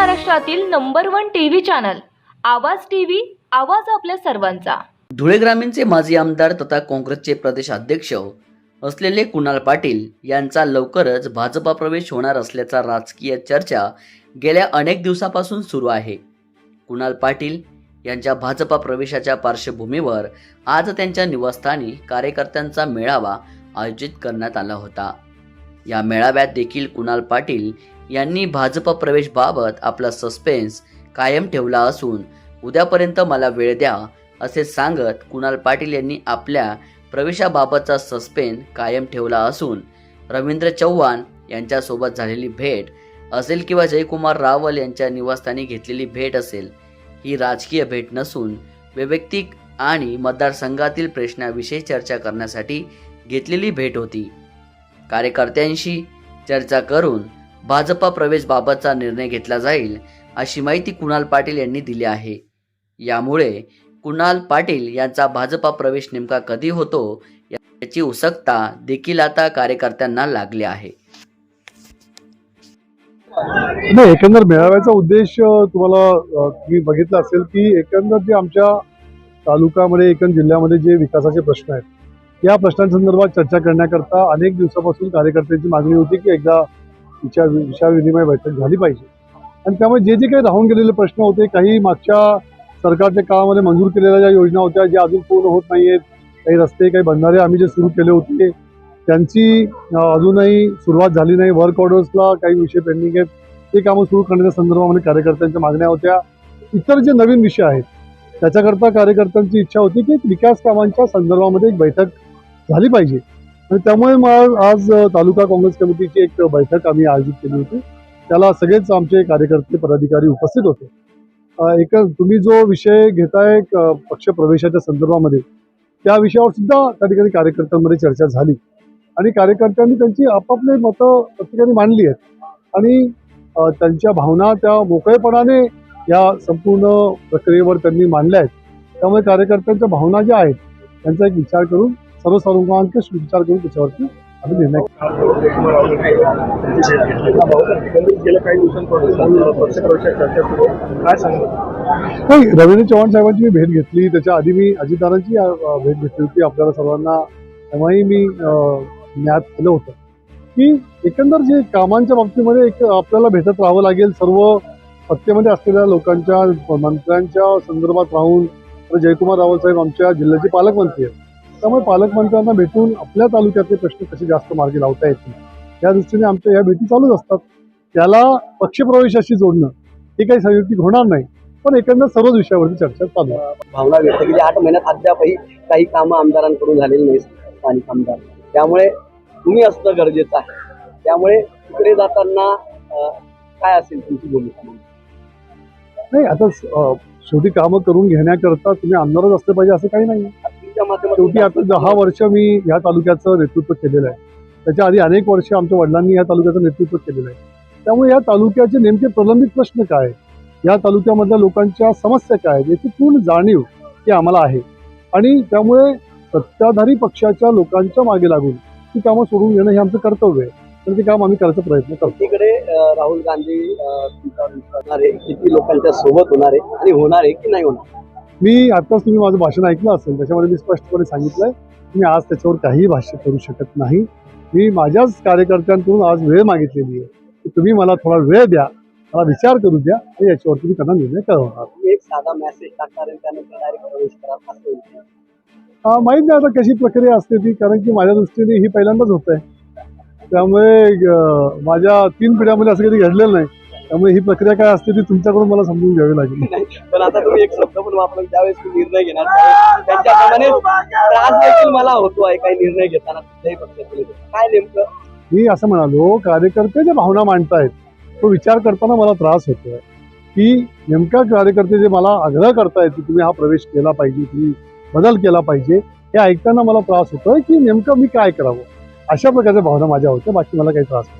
महाराष्ट्रातील number one TV channel Awaaz TV Awaaz आपल्या सर्वांचा. धुळे ग्रामीणचे माजी आमदार तथा काँग्रेसचे प्रदेश अध्यक्ष असलेले कुणाल पाटील यांचा लवकरच भाजपा प्रवेश होणार असल्याचा राजकीय चर्चा गेल्या अनेक दिवसापासून सुरू आहे. कुणाल पाटील यांच्या भाजपा प्रवेशाच्या पार्श्वभूमीवर आज त्यांच्या निवासस्थानी कार्यकर्त्यांचा मेळावा आयोजित करण्यात आला होता. या मेळाव्यात देखील कुणाल पाटील यांनी भाजप प्रवेशबाबत आपला सस्पेन्स कायम ठेवला असून उद्यापर्यंत मला वेळ द्या असे सांगत कुणाल पाटील यांनी आपल्या प्रवेशाबाबतचा सस्पेन कायम ठेवला असून रवींद्र चव्हाण यांच्यासोबत झालेली भेट असेल किंवा जयकुमार रावल यांच्या निवासस्थानी घेतलेली भेट असेल ही राजकीय भेट नसून वैयक्तिक आणि मतदारसंघातील प्रश्नाविषयी चर्चा करण्यासाठी घेतलेली भेट होती. कार्यकर्त्यांशी चर्चा करून भाजपा प्रवेशबाबतचा निर्णय घेतला जाईल अशी माहिती कुणाल पाटील यांनी दिली आहे. यामुळे कुणाल पाटील यांचा भाजपा प्रवेश नेमका कधी होतो याची उत्सुकता देखील आता कार्यकर्त्यांना लागली आहे. नाही एकंदर मेळाव्याचा उद्देश तुम्हाला तुम्ही बघितलं असेल की एकंदर जे आमच्या तालुकामध्ये एकंद जिल्ह्यामध्ये जे विकासाचे प्रश्न आहेत या प्रश्नांसंदर्भात चर्चा करण्याकरता अनेक दिवसापासून कार्यकर्त्यांची मागणी होती की एकदा विचार विचार विनिमय बैठक झाली पाहिजे. आणि त्यामुळे जे जे काही राहून गेलेले प्रश्न होते काही मागच्या सरकारच्या काळामध्ये मंजूर केलेल्या ज्या योजना होत्या ज्या अजून पूर्ण होत नाही आहेत काही रस्ते काही बंधारे आम्ही जे सुरू केले होते त्यांची अजूनही सुरुवात झाली नाही. वर्क ऑर्डर्सला काही विषय पेंडिंग आहेत. ते कामं सुरू करण्याच्या संदर्भामध्ये कार्यकर्त्यांच्या मागण्या होत्या. इतर जे नवीन विषय आहेत त्याच्याकरता कार्यकर्त्यांची इच्छा होती की एक विकास कामांच्या संदर्भामध्ये एक बैठक झाली पाहिजे. त्यामुळे मग आज तालुका काँग्रेस कमिटीची एक बैठक आम्ही आयोजित केली होती. त्याला सगळेच आमचे कार्यकर्ते पदाधिकारी उपस्थित होते. एक तुम्ही जो विषय घेताय क- पक्ष प्रवेशाच्या संदर्भामध्ये त्या विषयावर सुद्धा त्या ठिकाणी कार्यकर्त्यांमध्ये चर्चा झाली. आणि कार्यकर्त्यांनी त्यांची आपापले मतं प्रत्येकाने मांडली आहेत. आणि त्यांच्या भावना त्या मोकळेपणाने या संपूर्ण प्रक्रियेवर त्यांनी मांडल्या आहेत. त्यामुळे कार्यकर्त्यांच्या भावना ज्या आहेत त्यांचा एक विचार करून सर्व सर्वसाधारणंकष विचार करून त्याच्यावरती आम्ही निर्णय गेल्या काही दिवसांपासून काय नाही रवींद्र चव्हाण साहेबांची मी भेट घेतली. त्याच्या आधी मी अजितदारांची भेट घेतली होती. आपल्याला सर्वांना तेव्हाही मी ज्ञात केलं होतं. की एकंदर जे कामांच्या बाबतीमध्ये एक आपल्याला भेटत राहावं लागेल सर्व सत्तेमध्ये असलेल्या लोकांच्या मंत्र्यांच्या संदर्भात राहून जयकुमार रावल साहेब आमच्या जिल्ह्याचे पालकमंत्री आहेत. त्यामुळे पालकमंत्र्यांना भेटून आपल्या तालुक्यातले प्रश्न कसे जास्त मार्गी लावता येतील? या दृष्टीने आमच्या या भेटी चालूच असतात. त्याला पक्षप्रवेशाशी जोडणं हे काही संयुक्तिक होणार नाही पण एकंदर सर्वच विषयावरती चर्चा चालू भावना व्यक्त केली. आठ महिन्यात अद्यापही काही कामं आमदारांकडून झालेली नाही स्थानिक आमदार. त्यामुळे तुम्ही असणं गरजेचं आहे. त्यामुळे तिकडे जाताना काय असेल तुमची भूमिका? नाही आता शेवटी कामं करून घेण्याकरता तुम्ही आमदारच असले पाहिजे असं काही नाही. शेवटी आता दहा वर्ष मी ह्या तालुक्याचं नेतृत्व केलेलं आहे. त्याच्या आधी अनेक वर्ष आमच्या वडिलांनी या तालुक्याचं नेतृत्व केलेलं आहे. त्यामुळे या तालुक्याचे नेमके प्रलंबित प्रश्न काय? या तालुक्यामधल्या लोकांच्या समस्या काय आहेत? याची पूर्ण जाणीव ही आम्हाला आहे. आणि त्यामुळे सत्ताधारी पक्षाच्या लोकांच्या मागे लागून ती कामं सोडून घेणं हे आमचं कर्तव्य आहे. तर ते काम आम्ही करायचा प्रयत्न करतो. तिकडे राहुल गांधी किती लोकांच्या सोबत होणार आहे आणि होणार आहे की नाही होणार? मी आताच तुम्ही माझं भाषण ऐकलं असेल त्याच्यामध्ये मी स्पष्टपणे सांगितलंय मी आज त्याच्यावर काहीही भाष्य करू शकत नाही. मी माझ्याच कार्यकर्त्यांकडून आज वेळ मागितलेली आहे. की तुम्ही मला थोडा वेळ द्या मला विचार करू द्या आणि याच्यावरती मी त्यांना निर्णय कळवणार तुम्ही एक साधा मेसेज टाकणार माहीत नाही आता कशी प्रक्रिया असते ती कारण की माझ्या दृष्टीने ही पहिल्यांदाच होत आहे त्यामुळे माझ्या तीन पिढ्यामध्ये असं कधी घडलेलं नाही. त्यामुळे ही प्रक्रिया काय असते ती तुमच्याकडून मला समजून घ्यावी लागेल. नाही, पण आता तुम्ही एक शब्द पण वापरून त्यावेळेस तुम्ही निर्णय घेणार त्यांच्याप्रमाणे त्रास देखील मला होतो आहे काही निर्णय घेताना कुठल्याही काय नेमकं? मी असं म्हणालो कार्यकर्ते ज्या भावना मांडतायत तो विचार करताना मला त्रास होतोय. की नेमका कार्यकर्ते जे मला आग्रह करतायत की तुम्ही हा प्रवेश केला पाहिजे तुम्ही बदल केला पाहिजे हे ऐकताना मला त्रास होतोय की नेमकं मी काय करावं? अशा प्रकारच्या भावना माझ्या होत्या बाकी मला काही त्रास नाही.